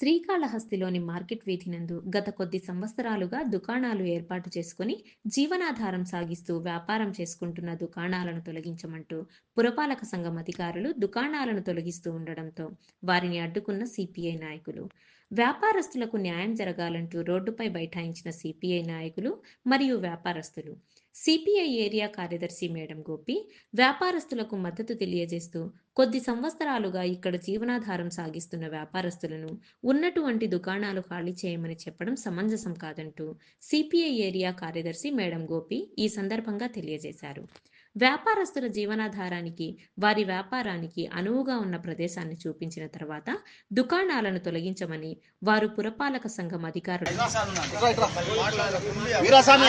శ్రీకాళహస్తిలోని market వీధి నందు గత కొద్ది సంవత్సరాలుగా దుకాణాలు ఏర్పాటు చేసుకుని జీవనాధారం సాగిస్తూ వ్యాపారం చేసుకుంటున్న దుకాణాలను తొలగించమంటూ పురపాలక సంఘం అధికారులు దుకాణాలను తొలగిస్తూ ఉండడంతో వారిని అడ్డుకున్న సిపిఐ నాయకులు. వ్యాపారస్తులకు న్యాయం జరగాలంటూ రోడ్డుపై బైఠాయించిన సిపిఐ నాయకులు మరియు వ్యాపారస్తులు. సిపిఐ ఏరియా కార్యదర్శి మేడం గోపి వ్యాపారస్తులకు మద్దతు తెలియజేస్తూ కొద్ది సంవత్సరాలుగా ఇక్కడ జీవనాధారం సాగిస్తున్న వ్యాపారస్తులను ఉన్నటువంటి దుకాణాలు ఖాళీ చేయమని చెప్పడం సమంజసం కాదంటూ సిపిఐ ఏరియా కార్యదర్శి మేడం గోపి ఈ సందర్భంగా తెలియజేశారు. వ్యాపారస్తుల జీవనాధారానికి వారి వ్యాపారానికి అనువుగా ఉన్న ప్రదేశాన్ని చూపించిన తర్వాత దుకాణాలను తొలగించమని వారు పురపాలక సంఘం అధికారులు వీరాస్వామి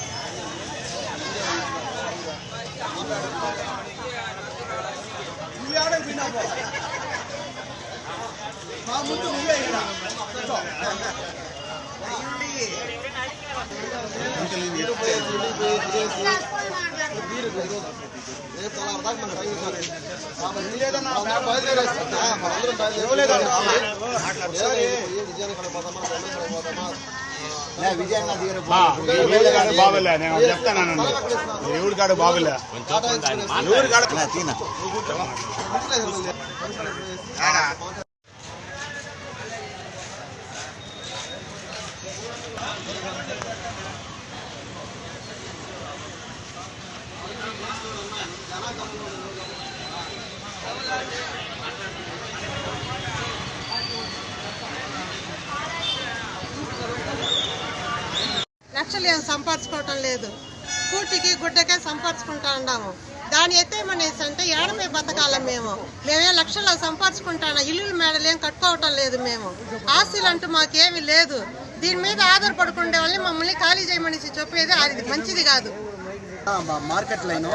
పక్కకి రా బాబులే నేను చెప్తాను ఎవరి కాడు బాబులే ఎవరి లక్షలు ఏం సంపాదించుకోవటం లేదు. కూటికి గుడ్డకే సంపాదించుకుంటా ఉన్నాము. దాని ఎత్తేమనేసి అంటే ఏడమే బతకాలం మేము. మేమే లక్షలు సంపాదించుకుంటాను ఇల్లు మేడలు ఏం కట్టుకోవటం లేదు మేము. ఆస్తులు అంటూ మాకేమీ లేదు. దీని మీద ఆధారపడుకునే వాళ్ళని మమ్మల్ని ఖాళీ చేయమని చెప్పేది అది మంచిది కాదు. Market line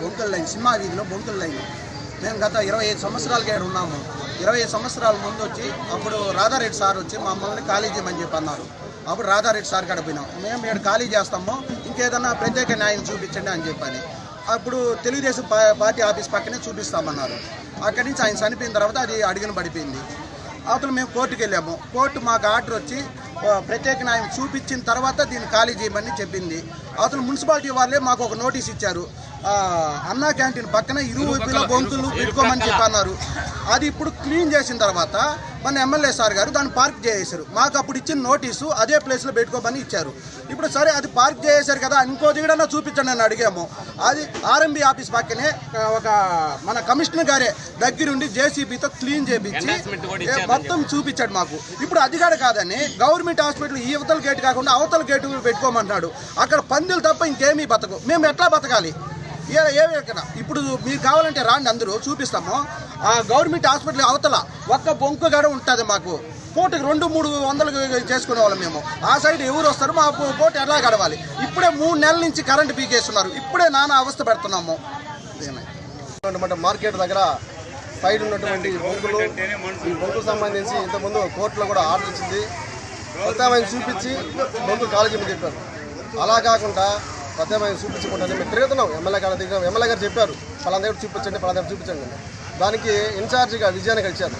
Bonkal line cinema వీధిలో బొంకల్ లైన్. మేము గత ఇరవై ఐదు సంవత్సరాలుగా ఇక్కడ ఉన్నాము. ఇరవై ఐదు సంవత్సరాల ముందు వచ్చి అప్పుడు రాధారెడ్డి సార్ వచ్చి మమ్మల్ని ఖాళీ చేయమని చెప్పి అన్నారు. అప్పుడు రాధారెడ్డి సార్ గడిపోయినాం మేము ఇక్కడ ఖాళీ చేస్తాము ఇంకేదన్నా ప్రత్యేక న్యాయం చూపించండి అని చెప్పని. అప్పుడు తెలుగుదేశం పార్టీ ఆఫీస్ పక్కనే చూపిస్తామన్నారు. అక్కడి నుంచి ఆయన చనిపోయిన తర్వాత అది అడిగిన పడిపోయింది. అతను మేము కోర్టుకు వెళ్ళాము. కోర్టు మాకు ఆర్డర్ వచ్చి ప్రత్యేక న్యాయం చూపించిన తర్వాత దీన్ని ఖాళీ చేయమని చెప్పింది. అవతల మున్సిపాలిటీ వాళ్ళే మాకు ఒక నోటీస్ ఇచ్చారు. ఆ, అన్నా క్యాంటీన్ పక్కన ఇరు వైపులా బొంకులు పెట్టుకోమని చెప్పి అన్నారు అది ఇప్పుడు క్లీన్ చేసిన తర్వాత మన ఎమ్మెల్యే సార్ గారు దాన్ని పార్క్ చేసేశారు. మాకు అప్పుడు ఇచ్చిన నోటీసు అదే ప్లేస్లో పెట్టుకోమని ఇచ్చారు. ఇప్పుడు సరే అది పార్క్ చేసేశారు కదా ఇంకో దిగడన్నా చూపించండి అని అడిగాము. అది ఆర్ఎంబి ఆఫీస్ పక్కనే ఒక మన కమిషనర్ గారే దగ్గరుండి జేసీబీతో క్లీన్ చేపించి ఏ, మొత్తం చూపించాడు మాకు. ఇప్పుడు అది కూడా కాదని గవర్నమెంట్ హాస్పిటల్ ఈ అవతల గేట్ కాకుండా అవతల గేటు పెట్టుకోమంటున్నాడు. అక్కడ పందులు తప్ప ఇంకేమీ బతకు మేము ఎట్లా బతకాలి? ఏమి ఎక్కడ ఇప్పుడు మీరు కావాలంటే రాండి అందరూ చూపిస్తాము. ఆ గవర్నమెంట్ హాస్పిటల్ అవతల ఒక్క బొంకు గడ ఉంటుంది మాకు. పూటకి రెండు మూడు వందలు చేసుకునే వాళ్ళం మేము. ఆ సైడ్ ఎవరు వస్తారు మా పూ- పూట ఎలా గడవాలి? ఇప్పుడే మూడు నెలల నుంచి కరెంట్ పీకేస్తున్నారు. ఇప్పుడే నానా అవస్థ పెడుతున్నాము. మార్కెట్ దగ్గర సైడ్ ఉన్నటువంటి బొంకులు ఈ బొంకుకు సంబంధించి ఇంతకుముందు కోర్టులో కూడా ఆర్డర్ ఇచ్చింది. కొత్త చూపించి బొంకు కాల్ చెప్పారు. అలా కాకుండా ప్రత్యామ్నాయం చూపించకుండా మేము తిరుగుతున్నాం. ఎమ్మెల్యే గారు దగ్గర ఎమ్మెల్యే గారు చెప్పారు. పలానా దగ్గర చూపించండి పలానా దగ్గర చూపించండి దానికి ఇన్ఛార్జిగా విజయానికి ఇచ్చారు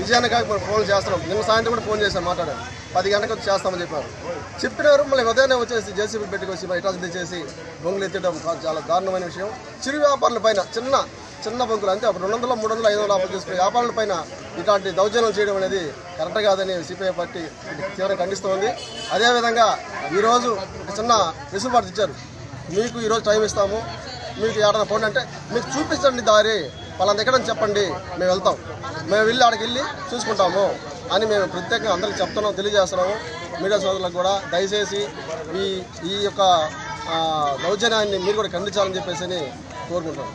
విజయానికి మనం ఫోన్ చేస్తున్నాం. నిన్న సాయంత్రం కూడా ఫోన్ చేశాను మాట్లాడాను పది గంటలకు వచ్చి చేస్తామని చెప్పారు. చెప్పినారు మళ్ళీ ఉదయాన్నే వచ్చేసి జేసీబీ పెట్టుకొచ్చి బయట చేసి బొంగులు ఎత్తడం చాలా దారుణమైన విషయం. చిరు వ్యాపారుల పైన చిన్న చిన్న బొంకులు అంతే అప్పుడు రెండు వందల మూడు వందల ఐదు వందల అప్పులు తీసుకునే వ్యాపారుల పైన ఇలాంటి దౌర్జన్యం చేయడం అనేది కరెక్ట్ కాదని సిపిఐ పార్టీ తీవ్రంగా ఖండిస్తోంది. అదేవిధంగా ఈరోజు ఒక చిన్న వెసులుబాటు ఇచ్చారు. మీకు ఈరోజు టైం ఇస్తాము. మీకు ఏడన్నా పోండి అంటే మీకు చూపించండి దారి. వాళ్ళని ఎక్కడని చెప్పండి. మేము వెళ్తాం. మేము వెళ్ళి ఆడికి వెళ్ళి చూసుకుంటాము అని మేము ప్రత్యేకంగా అందరికి చెప్తున్నాం తెలియజేస్తున్నాము. మీడియా సోదరులకు కూడా దయచేసి ఈ ఈ యొక్క దౌర్జన్యాన్ని మీరు కూడా ఖండించాలని చెప్పేసి కోరుకుంటున్నాం.